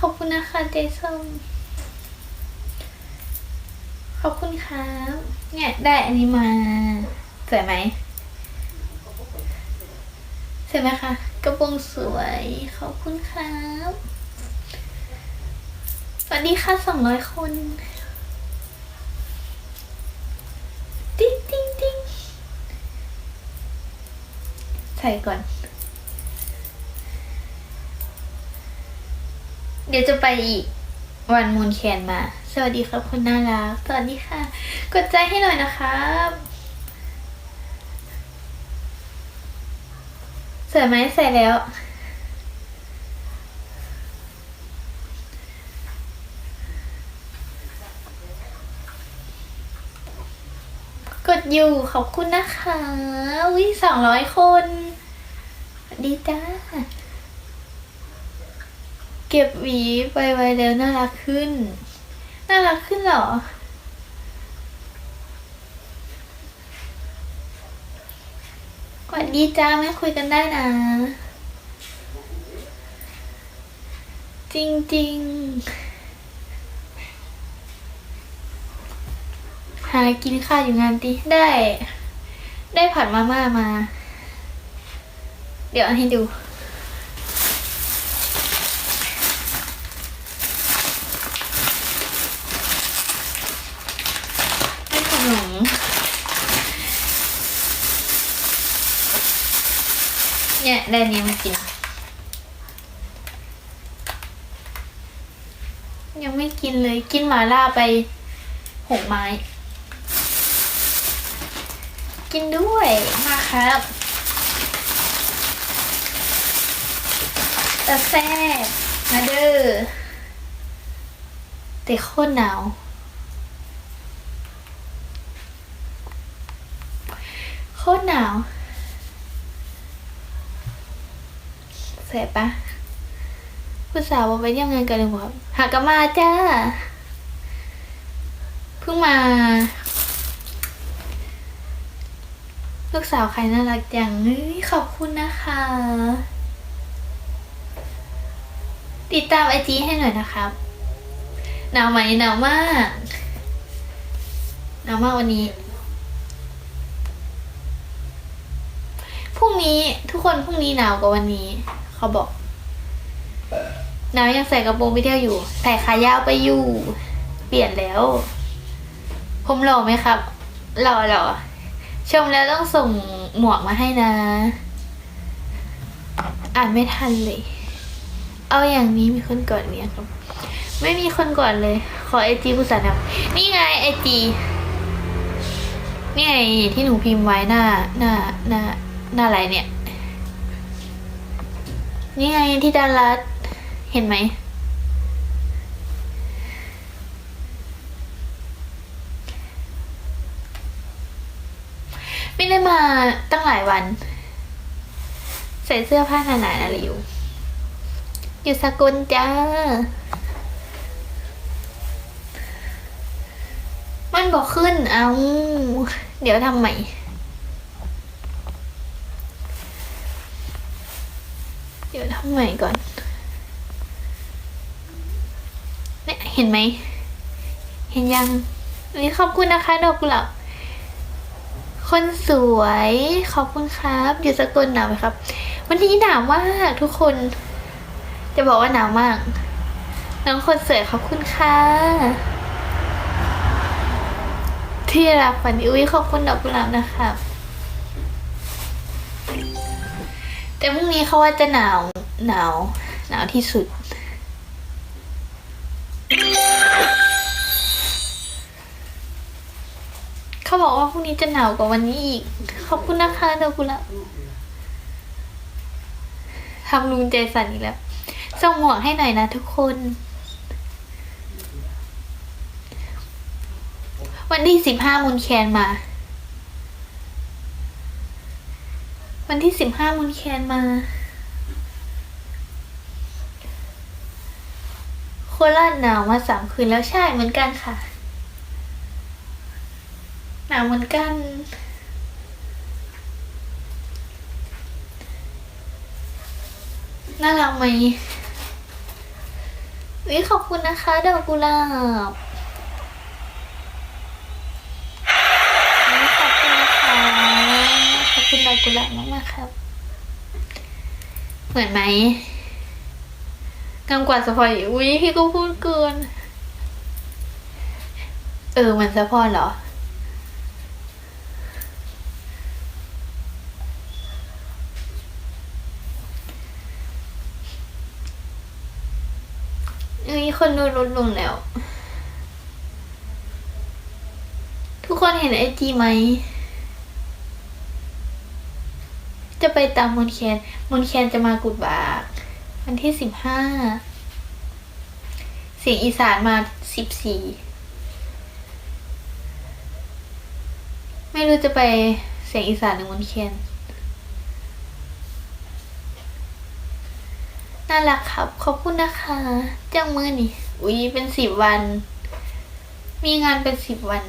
ขอบคุณนะคะเจส้มขอบคุณครับเนี่ยได้อันนี้มาสวยไหมสวยไหมคะกระโปรงสวย ขอบคุณครับสวัสดีค่ะสองร้อยคนติ๊งติ๊งติ๊งใส่ก่อน เดี๋ยวจะไปอีกวันมูนแคนมา สวัสดีครับคุณน่ารัก สวัสดีค่ะ กดใจให้หน่อยนะครับใส่ไหมใส่แล้ว กดอยู่ขอบคุณนะคะวิสองร้อยคน ดีจ้า เก็บหวีไปไว้แล้วน่ารักขึ้น น่ารักขึ้นเหรอสวัสดีจ้าไม่คุยกันได้นะ จริงๆหากินข้าวอยู่งานตีได้ ได้ผัดมาม่ามา เดี๋ยวเอาให้ดู ให้ขนม เนี่ยได้นนี้มากิน ยังไม่กินเลยกินหมาล่าไปหกไม้ กินด้วยมาครับ แต่แซ่บมาเด้อแต่โคตรหนาวโคตรหนาว แสบปะผู้สาวบอกไปเที่ยวงานกันเลยครับหากมาจ้า เพิ่งมา ลูกสาวใครน่ารักจังเฮ้ยขอบคุณนะคะ ติดตามไอจีให้หน่อยนะครับหนาวไหมหนาวมากหนาวมากวันนี้พรุ่งนี้ทุกคนพรุ่งนี้หนาวกว่าวันนี้ เขาบอกหนาวยังใส่กระโปรงไปเที่ยวอยู่ แต่ขายาวไปอยู่ เปลี่ยนแล้ว ผมหล่อไหมครับ หล่อหล่อชมแล้วต้องส่งหมวกมาให้นะ อ่านไม่ทันเลย เอาอย่างนี้มีคนกดเนี่ยครับ ไม่มีคนกดเลย ขอไอจีผู้สานครับนี่ไงไอจีนี่ไงที่หนูพิมพ์ไว้หน้า หน้า หน้า หน้าอะไรเนี่ย นี่ไงที่ดารัสเห็นไหม ไม่ได้มาตั้งหลายวัน ใส่เสื้อผ้าหนาๆอะไรอยู่ อยู่สกุลจ้า มันบอกขึ้นเอา เดี๋ยวทำใหม่ เดี๋ยวทำใหม่ก่อนเนี่ยเห็นไหม เห็นยังวันนี้ขอบคุณนะคะดอกกุหลาบคนสวยขอบคุณครับอยู่สกลหนาวไหมครับ วันนี้หนาวมากทุกคน จะบอกว่าหนาวมาก น้องคนสวยขอบคุณค่ะที่รักฝันอุ้ยขอบคุณดอกกุหลาบนะครับแต่พรุ่งนี้เขาว่าจะหนาว หนาว หนาวที่สุด เขาบอกว่าพรุ่งนี้จะหนาวกว่าวันนี้อีก ขอบคุณนะคะเดอกกุลาบทำลุงใจสั่นอีกแล้วส่งหมวกให้หน่อยนะทุกคน วันที่สิบห้ามุนแคนมา วันที่สิบห้ามุนแคนมา คราชหนาวมาสามคืนแล้วใช่เหมือนกันค่ะ หนาวเหมือนกัน น่ารักไหมวิขอบคุณนะคะดอกกุหลาบขอบคุณนะคะขอบคุณดอกกุหลาบมากๆครับ เหมือนไหม งามกว่าสปอยอุ้ยพี่ก็พูดเกิน เออ มันสปอยเหรอเอ้ยคนดูลดลงแล้ว ทุกคนเห็นไอจีไหม จะไปตามมนแคนมนแคนจะมากุดบาก วันที่สิบห้าเสียงอีสานมาสิบสี่ไม่รู้จะไปเสียงอีสานหรือมนแคนน่ารักครับ ขอบคุณนะคะจ้างมือนี่อุ้ยเป็นสิบวัน มีงานเป็นสิบวัน